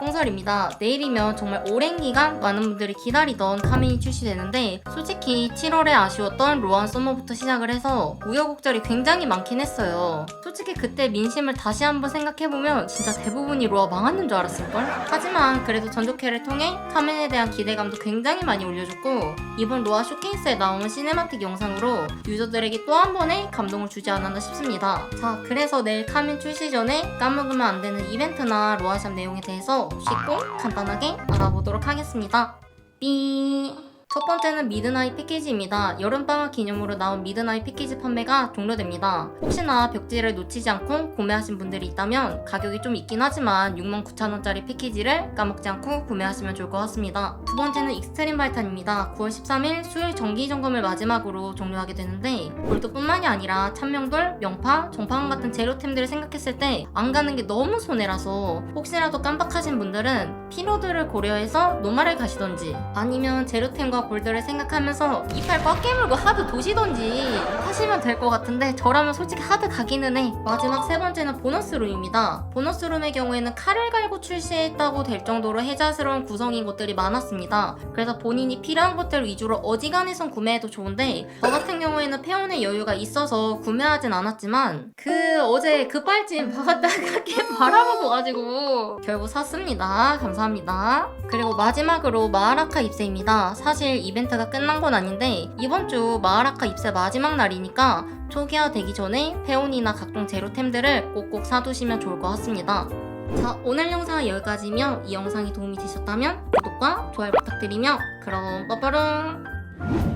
꽁설입니다. 내일이면 정말 오랜 기간 많은 분들이 기다리던 카민이 출시되는데 솔직히 7월에 아쉬웠던 로안 서머부터 시작을 해서 우여곡절이 굉장히 많긴 했어요. 솔직히 그때 민심을 다시 한번 생각해보면 진짜 대부분이 로아 망하는 줄 알았을걸? 하지만 그래도 전조캐를 통해 카민에 대한 기대감도 굉장히 많이 올려줬고 이번 로아 쇼케이스에 나오는 시네마틱 영상으로 유저들에게 또 한 번의 감동을 주지 않았나 싶습니다. 자, 그래서 내일 카민 출시 전에 까먹으면 안 되는 이벤트나 로아샵 내용에 대해서 쉽고 간단하게 알아보도록 하겠습니다. 삐. 첫 번째는 미드나잇 패키지입니다. 여름방학 기념으로 나온 미드나잇 패키지 판매가 종료됩니다. 혹시나 벽지를 놓치지 않고 구매하신 분들이 있다면 가격이 좀 있긴 하지만 69,000원짜리 패키지를 까먹지 않고 구매하시면 좋을 것 같습니다. 두 번째는 익스트림 발탄입니다. 9월 13일 수요일 정기 점검을 마지막으로 종료하게 되는데 골드뿐만이 아니라 찬명돌, 명파, 정파항 같은 재료템들을 생각했을 때 안 가는 게 너무 손해라서 혹시라도 깜빡하신 분들은 피로드를 고려해서 노말을 가시던지 아니면 재료템과 골드를 생각하면서 이빨 꽉 깨물고 하드 도시던지 하시면 될 것 같은데 저라면 솔직히 하드 가기는 해. 마지막 세 번째는 보너스 룸입니다. 보너스 룸의 경우에는 칼을 갈고 출시했다고 될 정도로 해자스러운 구성인 것들이 많았습니다. 그래서 본인이 필요한 것들 위주로 어지간해선 구매해도 좋은데 저 같은 경우에는 페온의 여유가 있어서 구매하진 않았지만 그 어제 급발진 박았다가 게 바라보고 가지고 결국 샀습니다. 감사합니다. 그리고 마지막으로 마하라카 입세입니다. 사실 이벤트가 끝난 건 아닌데 이번 주 마하라카 입세 마지막 날이니까 초기화 되기 전에 페온이나 각종 제로템들을 꼭꼭 사두시면 좋을 것 같습니다. 자 오늘 영상은 여기까지이며 이 영상이 도움이 되셨다면 구독과 좋아요 부탁드리며 그럼 빠빠롱